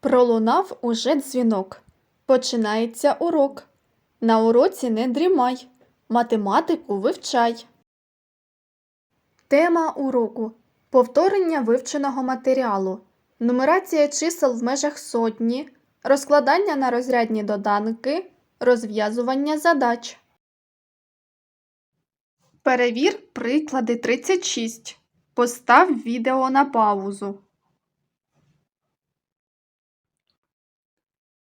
Пролунав уже дзвінок. Починається урок. На уроці не дрімай. Математику вивчай. Тема уроку повторення вивченого матеріалу, нумерація чисел в межах сотні, розкладання на розрядні доданки, розв'язування задач. Перевір приклади 36. Постав відео на паузу.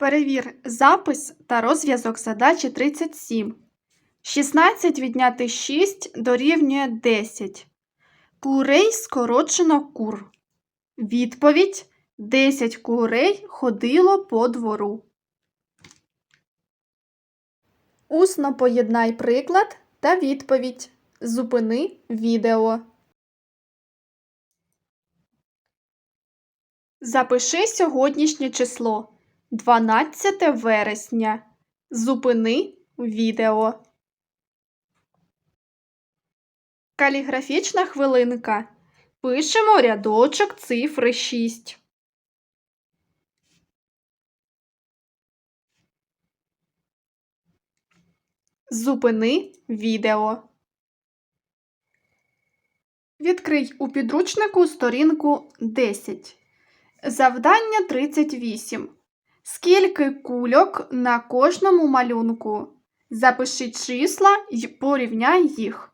Перевір запис та розв'язок задачі 37. 16 відняти 6 дорівнює 10. Курей скорочено кур. Відповідь 10 курей ходило по двору. Усно поєднай приклад та відповідь. Зупини відео. Запиши сьогоднішнє число 12 вересня. Зупини відео. Каліграфічна хвилинка. Пишемо рядочок цифри 6. Зупини відео. Відкрий у підручнику сторінку 10. Завдання 38. Скільки кульок на кожному малюнку? Запиши числа й порівняй їх.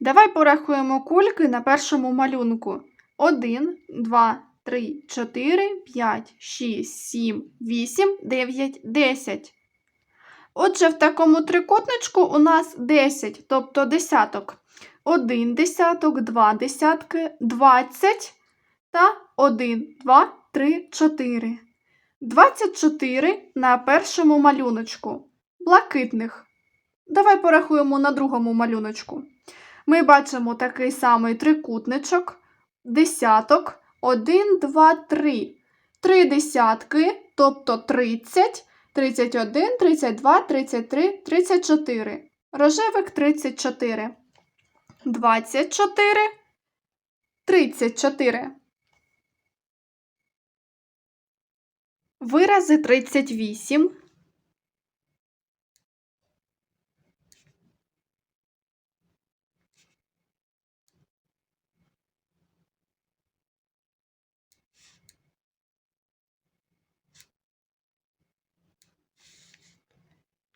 Давай порахуємо кульки на першому малюнку. 1, 2, 3, 4, 5, 6, 7, 8, 9, 10. Отже, в такому трикутничку у нас 10, тобто десяток. 1 десяток, 2 десятки, 20 та 1, 2, 3, 4. 24 на першому малюночку. Блакитних. Давай порахуємо на другому малюночку. Ми бачимо такий самий трикутничок, десяток, 1, 2, 3. Три десятки, тобто 30, 31, 32, 33, 34. Рожевик 34. 24, 34. Вирази 38.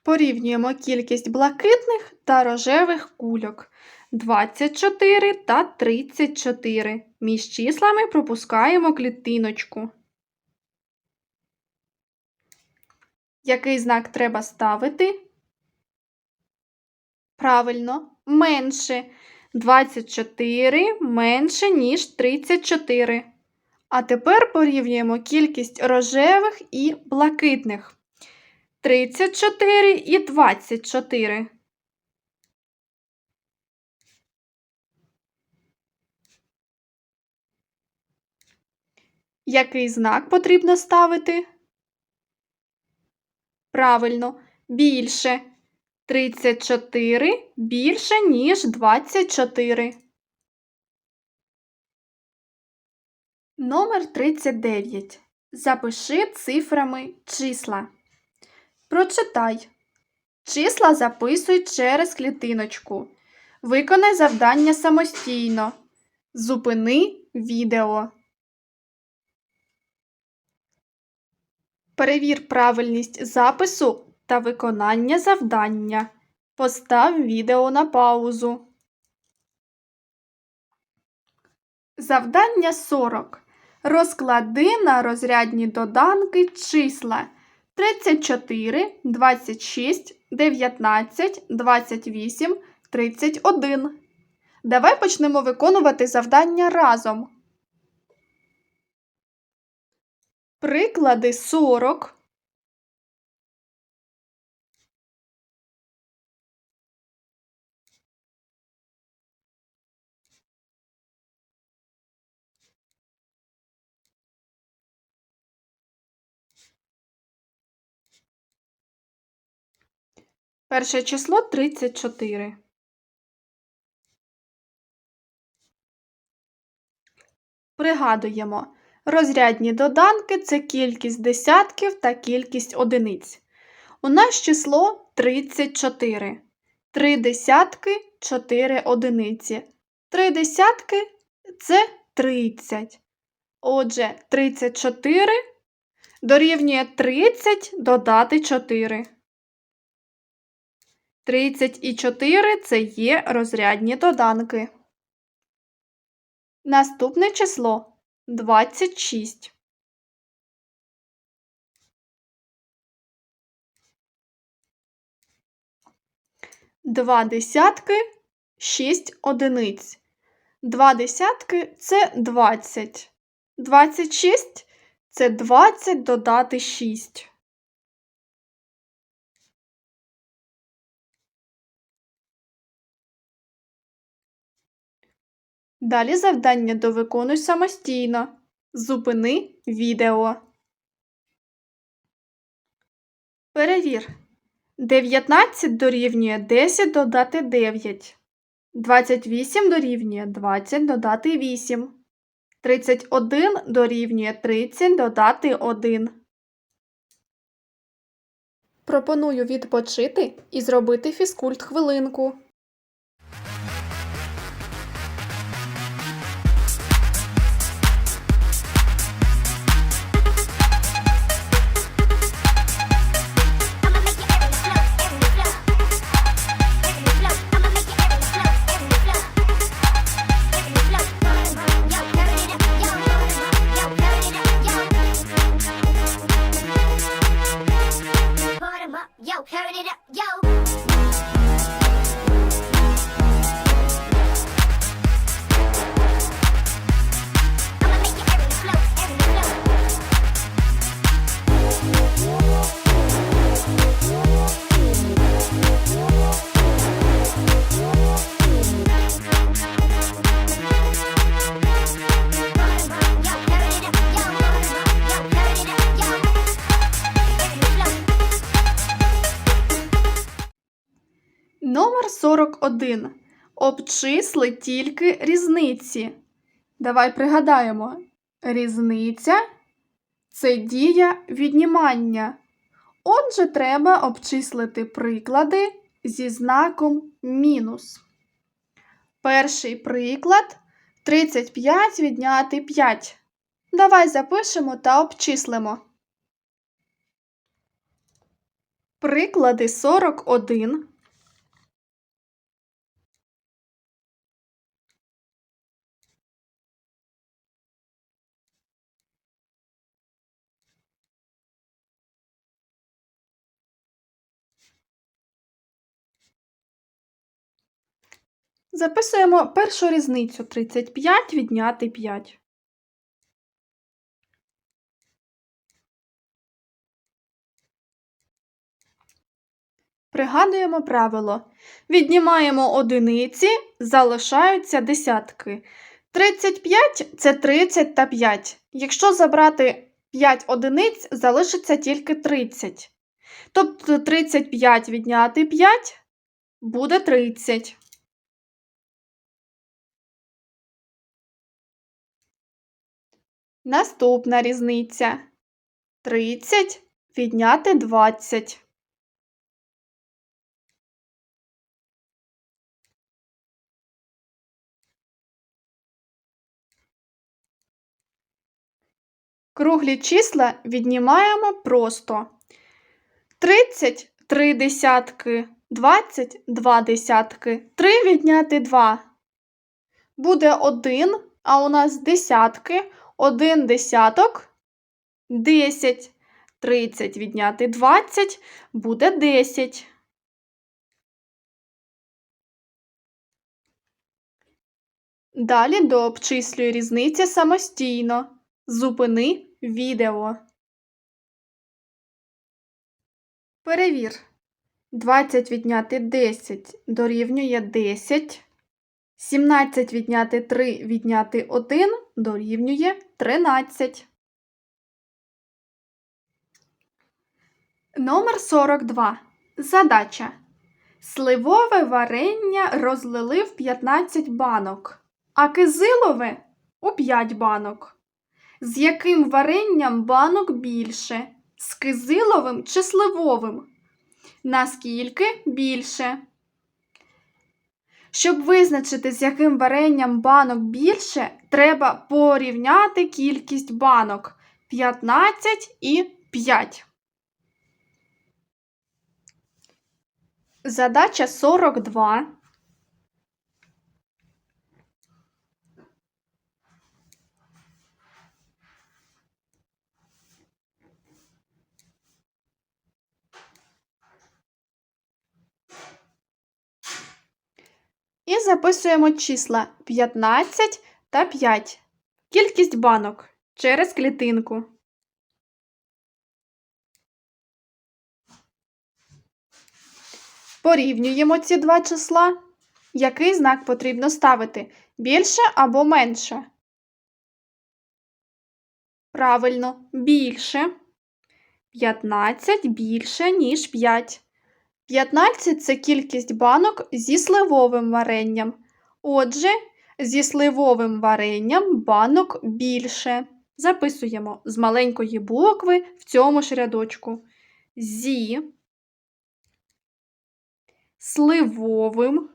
Порівнюємо кількість блакитних та рожевих кульок. 24 та 34. Між числами пропускаємо клітиночку. Який знак треба ставити? Правильно, менше. 24 менше, ніж 34. А тепер порівнюємо кількість рожевих і блакитних. 34 і 24. Який знак потрібно ставити? Правильно, більше. 34 більше, ніж 24. Номер 39. Запиши цифрами числа. Прочитай. Числа записуй через клітиночку. Виконай завдання самостійно. Зупини відео. Перевір правильність запису та виконання завдання. Постав відео на паузу. Завдання 40. Розклади на розрядні доданки числа 34, 26, 19, 28, 31. Давай почнемо виконувати завдання разом. Приклади 40. Перше число 34. Пригадуємо, Розрядні доданки це кількість десятків та кількість одиниць. У нас число 34. Три десятки 4 одиниці. Три десятки це 30. Отже, 34 дорівнює 30 додати 4. 30 і 4 це є розрядні доданки. Наступне число 26. Два десятки шість одиниць. Два десятки це 20. 26 це 20 додати 6. Далі завдання довиконуй самостійно. Зупини відео. Перевір. 19 дорівнює 10 додати 9. 28 дорівнює 20 додати 8. 31 дорівнює 30 додати 1. Пропоную відпочити і зробити фізкульт хвилинку. 41. Обчисли тільки різниці. Давай пригадаємо. Різниця це дія віднімання. Отже, треба обчислити приклади зі знаком мінус. Перший приклад 35 відняти 5. Давай запишемо та обчислимо. Приклади 41 Записуємо першу різницю 35 відняти 5. Пригадуємо правило. Віднімаємо одиниці, залишаються десятки. 35 це 30 та 5. Якщо забрати 5 одиниць, залишиться тільки 30. Тобто 35 відняти 5 буде 30. Наступна різниця. 30 відняти 20. Круглі числа віднімаємо просто. 30 – 3 десятки, 20 – 2 десятки, 3 відняти 2. Буде 1, а у нас десятки, 1 десяток, 10. 30 відняти 20 буде 10. Далі дообчислюй різниці самостійно. Зупини відео. Перевір. 20 відняти 10 дорівнює 10. 17 відняти 3 відняти 1 дорівнює 13. Номер 42. Задача. Сливове варення розлили в 15 банок, а кизилове у 5 банок. З яким варенням банок більше? З кизиловим чи сливовим? Наскільки більше? Щоб визначити, з яким варенням банок більше, треба порівняти кількість банок 15 і 5. Задача 42. І записуємо числа 15 та 5. Кількість банок через клітинку. Порівнюємо ці два числа. Який знак потрібно ставити? Більше або менше? Правильно, більше. 15 більше, ніж 5. 15 це кількість банок зі сливовим варенням. Отже, зі сливовим варенням банок більше. Записуємо з маленької букви в цьому ж рядочку. Зі сливовим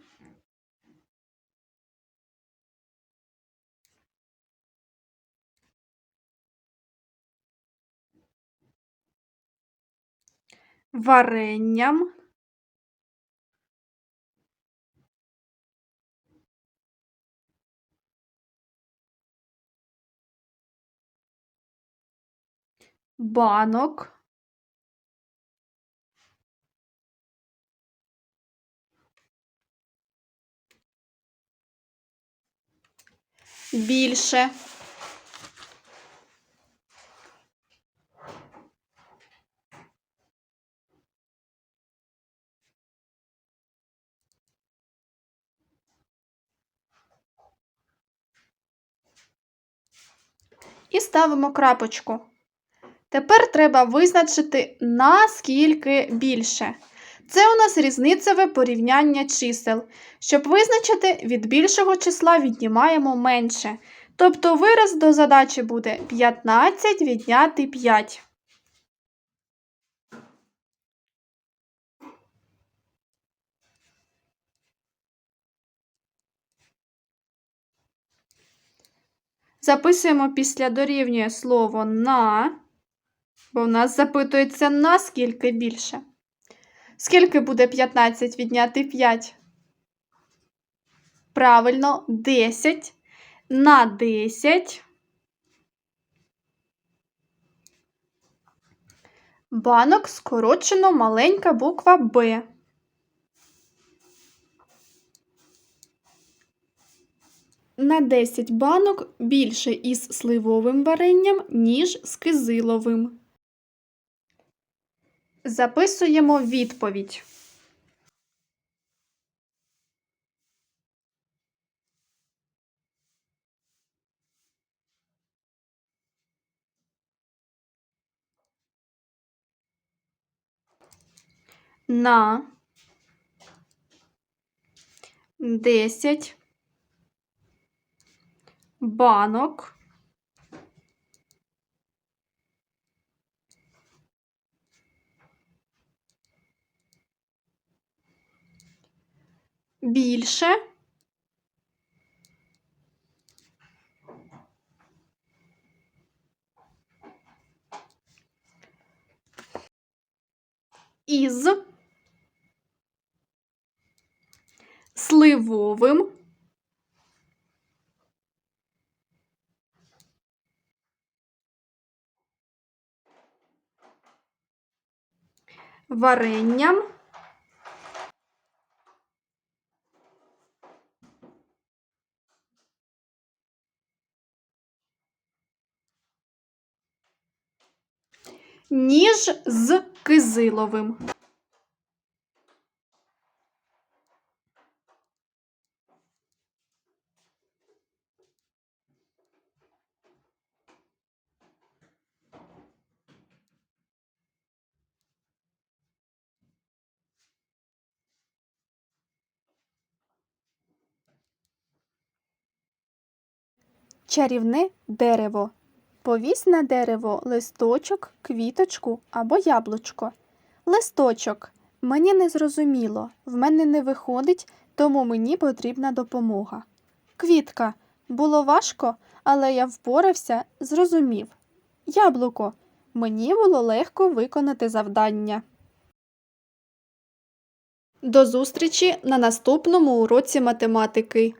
варенням банок більше. І ставимо крапочку. Тепер треба визначити наскільки більше. Це у нас різницеве порівняння чисел. Щоб визначити, від більшого числа віднімаємо менше. Тобто вираз до задачі буде 15 відняти 5. Записуємо після дорівнює слово на, бо в нас запитується наскільки більше. Скільки буде 15 відняти 5? Правильно, 10 на 10. Банок скорочено маленька буква Б. На 10 банок більше із сливовим варенням, ніж з кизиловим. Записуємо відповідь. На 10 банок більше. Із сливовим. Варенням ніж з кизиловим. Чарівне дерево. Повісь на дерево листочок, квіточку або яблучко. Листочок. Мені не зрозуміло, в мене не виходить, тому мені потрібна допомога. Квітка. Було важко, але я впорався, зрозумів. Яблуко. Мені було легко виконати завдання. До зустрічі на наступному уроці математики.